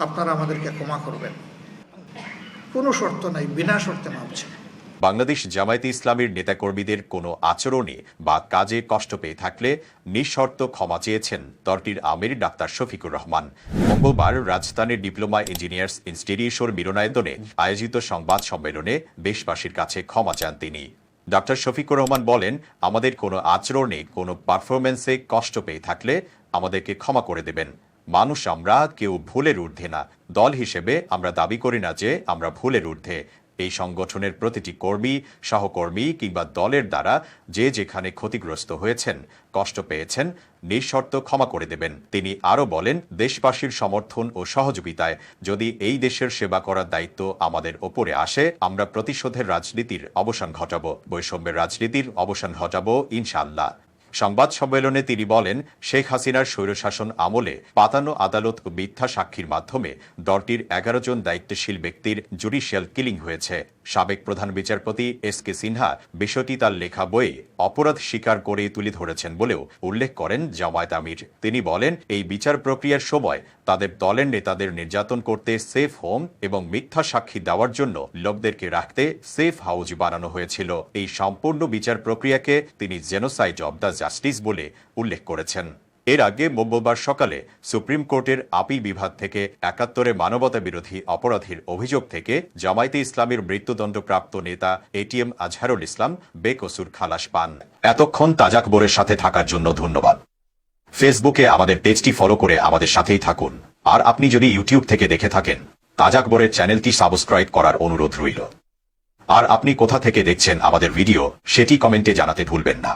আপনারা আমাদেরকে ক্ষমা করবেন। কোনো শর্ত নাই, বিনা শর্তে চাই। বাংলাদেশ জামায়াতে ইসলামীর নেতাকর্মীদের কোনো আচরণে বা কাজে কষ্ট পেয়ে থাকলে নিঃশর্ত ক্ষমা চেয়েছেন দলটির আমির ডাক্তার শফিকুর রহমান। মঙ্গলবার রাজধানীর ডিপ্লোমা ইঞ্জিনিয়ার্স ইনস্টিটিউশন মিলনায়তনে আয়োজিত সংবাদ সম্মেলনে দেশবাসীর কাছে ক্ষমা চান তিনি। ডাক্তার শফিকুর রহমান বলেন, আমাদের কোনো আচরণে, কোনো পারফরমেন্সে কষ্ট পেয়ে থাকলে আমাদেরকে ক্ষমা করে দেবেন। মানুষ আমরা, কেউ ভুলের ঊর্ধ্বে না। দল হিসেবে আমরা দাবি করি না যে আমরা ভুলের ঊর্ধ্বে। এই সংগঠনের প্রতিটি কর্মী, সহকর্মী কিংবা দলের দ্বারা যে যেখানে ক্ষতিগ্রস্ত হয়েছেন, কষ্ট পেয়েছেন, নিঃশর্ত ক্ষমা করে দেবেন। তিনি আরও বলেন, দেশবাসীর সমর্থন ও সহযোগিতায় যদি এই দেশের সেবা করার দায়িত্ব আমাদের ওপরে আসে, আমরা প্রতিশোধের রাজনীতির অবসান ঘটাব। বৈষম্যের রাজনীতির অবসান ঘটাব, ইনশাআল্লাহ। সংবাদ সম্মেলনে তিনি বলেন, শেখ হাসিনার স্বৈরশাসন আমলে পাতানো আদালত ও মিথ্যা সাক্ষীর মাধ্যমে দলটির এগারো জন দায়িত্বশীল ব্যক্তির জুডিশিয়াল কিলিং হয়েছে। সাবেক প্রধান বিচারপতি এস কে সিনহা বিষয়টি তার লেখা বইয়ে অপরাধ স্বীকার করে তুলে ধরেছেন বলেও উল্লেখ করেন জামায়াত আমির। তিনি বলেন, এই বিচার প্রক্রিয়ার সময় তাদের দলের নেতাদের নির্যাতন করতে সেফ হোম এবং মিথ্যা সাক্ষী দেওয়ার জন্য লোকদেরকে রাখতে সেফ হাউজ বানানো হয়েছিল। এই সম্পূর্ণ বিচার প্রক্রিয়াকে তিনি জেনোসাইড অব দ্য জাস্টিস বলে উল্লেখ করেছেন। এর আগে মঙ্গলবার সকালে সুপ্রিম কোর্টের আপিল বিভাগ থেকে একাত্তরে মানবতা বিরোধী অপরাধীর অভিযোগ থেকে জামায়াতে ইসলামের মৃত্যুদণ্ডপ্রাপ্ত নেতা এটিএম আজহারুল ইসলাম বেকসুর খালাস পান। এতক্ষণ তাজাকবরের সাথে থাকার জন্য ধন্যবাদ। ফেসবুকে আমাদের পেজটি ফলো করে আমাদের সাথেই থাকুন। আর আপনি যদি ইউটিউব থেকে দেখে থাকেন তাজাকবরের চ্যানেলটি সাবস্ক্রাইব করার অনুরোধ রইল। আর আপনি কোথা থেকে দেখছেন আমাদের ভিডিও, সেটি কমেন্টে জানাতে ভুলবেন না।